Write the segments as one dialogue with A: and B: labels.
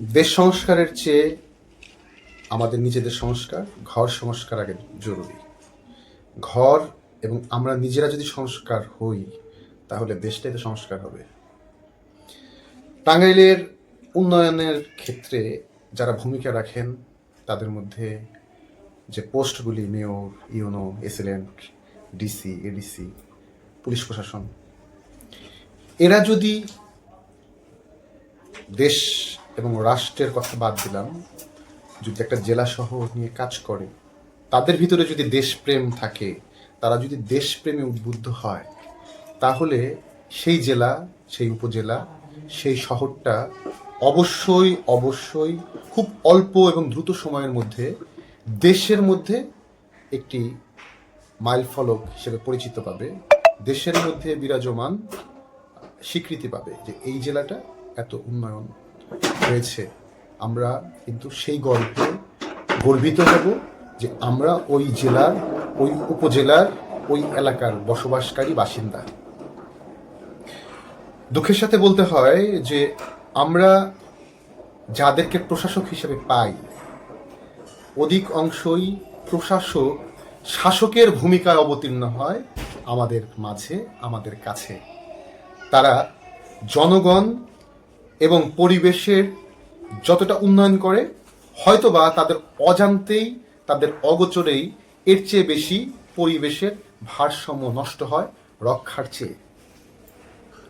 A: দেশ সংস্কারের চেয়ে আমাদের নিজেদের সংস্কার, ঘর সংস্কার আগে জরুরি। ঘর এবং আমরা নিজেরা যদি সংস্কার হই, তাহলে দেশটাই তো সংস্কার হবে। টাঙ্গাইলের উন্নয়নের ক্ষেত্রে যারা ভূমিকা রাখেন, তাদের মধ্যে যে পোস্টগুলি mayor, UNO AC land DC, ADC, police প্রশাসন, এরা যদি দেশ এবং রাষ্ট্রের কথা বাদ দিলাম। যদি একটা জেলা শহর নিয়ে কাজ করে, তাদের ভিতরে যদি দেশপ্রেম থাকে, তারা যদি দেশপ্রেমে উদ্বুদ্ধ হয়, তাহলে সেই জেলা, সেই উপজেলা, সেই শহরটা অবশ্যই অবশ্যই খুব অল্প এবং দ্রুত সময়ের মধ্যে দেশের মধ্যে একটি মাইল ফলক হিসেবে পরিচিত পাবে, দেশের মধ্যে বিরাজমান স্বীকৃতি পাবে যে এই জেলাটা এত উন্নয়ন হয়েছে আমরা কিন্তু সেই গল্পে গর্বিত হব যে আমরা ওই জেলার, ওই উপজেলার, ওই এলাকার বসবাসকারী বাসিন্দা। দুঃখের সাথে বলতে হয় যে আমরা যাদেরকে প্রশাসক হিসেবে পাই, অধিক অংশই প্রশাসক, শাসকের ভূমিকায় অবতীর্ণ হয় আমাদের মাঝে, আমাদের কাছে। তারা জনগণ এবং পরিবেশের যতটা উন্নয়ন করে, হয়তোবা তাদের অজান্তেই, তাদের অগোচরেই এর চেয়ে বেশি পরিবেশের ভারসাম্য নষ্ট হয় রক্ষার চেয়ে।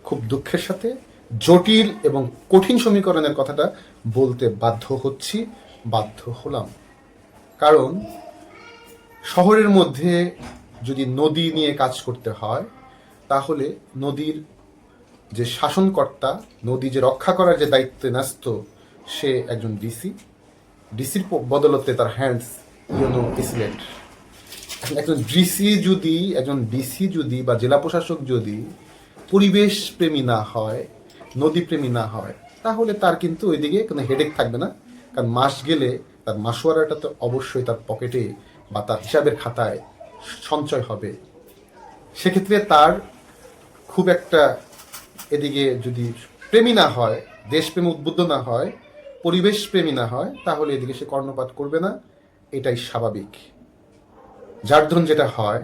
A: খুব দুঃখের সাথে জটিল এবং কঠিন সমীকরণের কথাটা বলতে বাধ্য হচ্ছি, বাধ্য হলাম। কারণ শহরের মধ্যে যদি নদী নিয়ে কাজ করতে হয়, তাহলে নদীর যে শাসনকর্তা, নদী যে রক্ষা করার যে দায়িত্বে ন্যস্ত, সে একজন ডিসি ডিসির বদলতে তার হ্যান্ডস ইউনো ইসলেট। একজন ডিসি যদি, একজন ডিসি যদি বা জেলা প্রশাসক যদি পরিবেশ প্রেমী না হয়, নদী প্রেমী না হয়, তাহলে তার কিন্তু ওইদিকে কোনো হেডেক থাকবে না। কারণ মাস গেলে তার মাসোয়ারাটা তো অবশ্যই তার পকেটে বা তার হিসাবের খাতায় সঞ্চয় হবে। সেক্ষেত্রে তার খুব একটা এদিকে যদি প্রেমী না হয়, দেশপ্রেম উদ্বুদ্ধ না হয় পরিবেশ প্রেমী না হয়, তাহলে এদিকে সে কর্ণপাত করবে না। এটাই স্বাভাবিক। যার ধরুন যেটা হয়,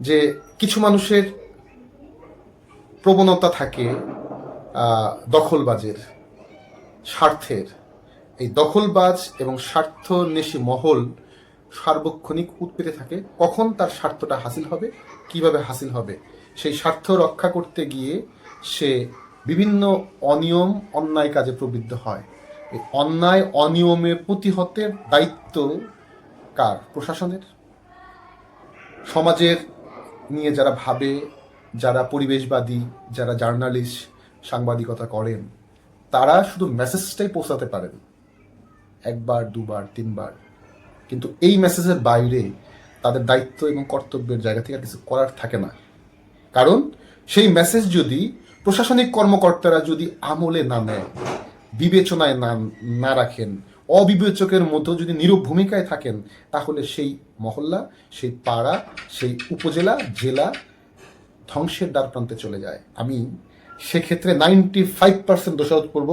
A: যে কিছু মানুষের প্রবণতা থাকে দখলবাজের, স্বার্থের। এই দখলবাজ এবং স্বার্থন্বেষী মহল সার্বক্ষণিক উৎপেতে থাকে। কখন তার স্বার্থটা হাসিল হবে, কীভাবে হাসিল হবে সেই স্বার্থ রক্ষা করতে গিয়ে সে বিভিন্ন অনিয়ম, অন্যায় কাজে প্রবৃত্ত হয়। এই অন্যায়, অনিয়মে প্রতিহতের দায়িত্ব কার? প্রশাসনের? সমাজের নিয়ে যারা ভাবে, যারা পরিবেশবাদী, যারা জার্নালিস্ট, সাংবাদিকতা করেন, তারা শুধু মেসেজটাই পৌঁছাতে পারেন। একবার, দুবার, তিনবার। কিন্তু এই মেসেজের বাইরে তাদের দায়িত্ব এবং কর্তব্যের জায়গা থেকে আর কিছু করার থাকে না। কারণ সেই মেসেজ যদি প্রশাসনিক কর্মকর্তারা যদি আমলে না নেয়, বিবেচনায় না না রাখেন, অবিবেচকের মধ্যে যদি নীরব ভূমিকায় থাকেন, তাহলে সেই মহল্লা, সেই পাড়া, সেই উপজেলা, জেলা ধ্বংসের দ্বার প্রান্তে চলে যায়। আমি সেক্ষেত্রে নাইনটি ফাইভ পার্সেন্ট দোষারোপ করব।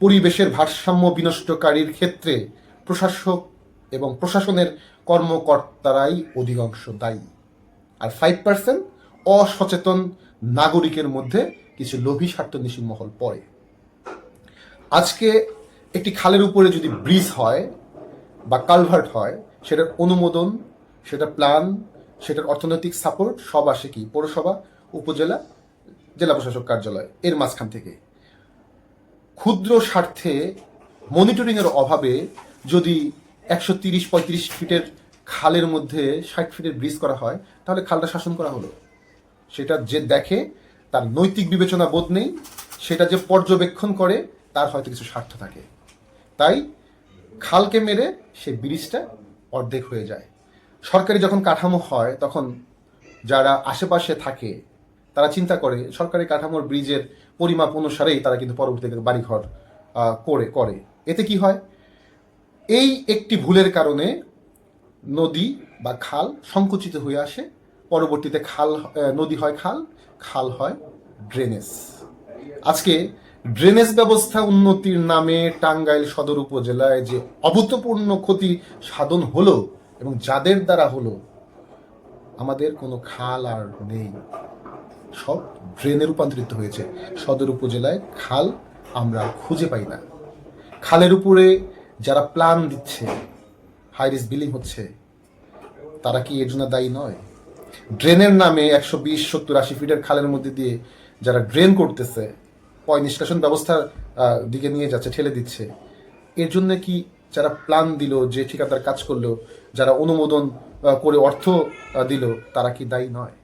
A: পরিবেশের ভারসাম্য বিনষ্টকারীর ক্ষেত্রে প্রশাসক এবং প্রশাসনের কর্মকর্তারাই অধিকাংশ দায়ী। আর ফাইভ পার্সেন্ট অসচেতন নাগরিকের মধ্যে কিছু লোভী স্বার্থন্বেষী মহল পড়ে। আজকে একটি খালের উপরে যদি ব্রিজ হয় বা কালভার্ট হয়, সেটার অনুমোদন সেটা প্ল্যান, সেটার অর্থনৈতিক সাপোর্ট সব আসে কি? পৌরসভা, উপজেলা, জেলা প্রশাসক কার্যালয়, এর মাঝখান থেকে। ক্ষুদ্র স্বার্থে মনিটরিংয়ের অভাবে যদি একশো তিরিশ পঁয়ত্রিশ ফিটের খালের মধ্যে ষাট ফিটের ব্রিজ করা হয়, তাহলে খালটা শাসন করা হলো। সেটা যে দেখে তার নৈতিক বিবেচনা বোধ নেই, সেটা যে পর্যবেক্ষণ করে, তার হয়তো কিছু স্বার্থ থাকে। তাই খালকে মেরে সে ব্রিজটা অর্ধেক হয়ে যায়। সরকারি যখন কাঠামো হয়, তখন যারা আশেপাশে থাকে, তারা চিন্তা করে, সরকারি কাঠামোর ব্রিজের পরিমাপ অনুসারেই তারা কিন্তু পরবর্তীতে বাড়িঘর করে করে। এতে কি হয়? এই একটি ভুলের কারণে নদী বা খাল সংকুচিত হয়ে আসে পরবর্তীতে খাল নদী হয় খাল খাল হয় ড্রেনেজ। আজকে ড্রেনেজ ব্যবস্থা উন্নতির নামে টাঙ্গাইল সদর উপজেলায় যে অভূতপূর্ণ ক্ষতি সাধন হলো এবং যাদের দ্বারা হলো, আমাদের কোনো খাল আর নেই। সব ড্রেনে রূপান্তরিত হয়েছে। সদর উপজেলায় খাল আমরা খুঁজে পাই না। খালের উপরে যারা প্ল্যান দিচ্ছে হাই রিস্ক বিলিং হচ্ছে, তারা কি এর জন্য দায়ী নয়? ড্রেনের নামে একশো বিশ, সত্তর, আশি ফিটের খালের মধ্যে দিয়ে যারা ড্রেন করতেছে, পয় নিষ্কাশন ব্যবস্থার দিকে নিয়ে যাচ্ছে, ঠেলে দিচ্ছে। এর জন্য কি যারা প্ল্যান দিল যে ঠিকাদার কাজ করল, যারা অনুমোদন করে অর্থ দিল, তারা কি দায়ী নয়?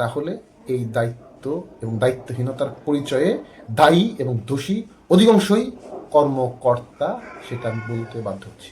A: তাহলে এই দায়িত্ব এবং দায়িত্বহীনতার পরিচয়ে দায়ী এবং দোষী অধিকাংশই কর্মকর্তা, সেটা আমি বলতে বাধ্য হচ্ছি।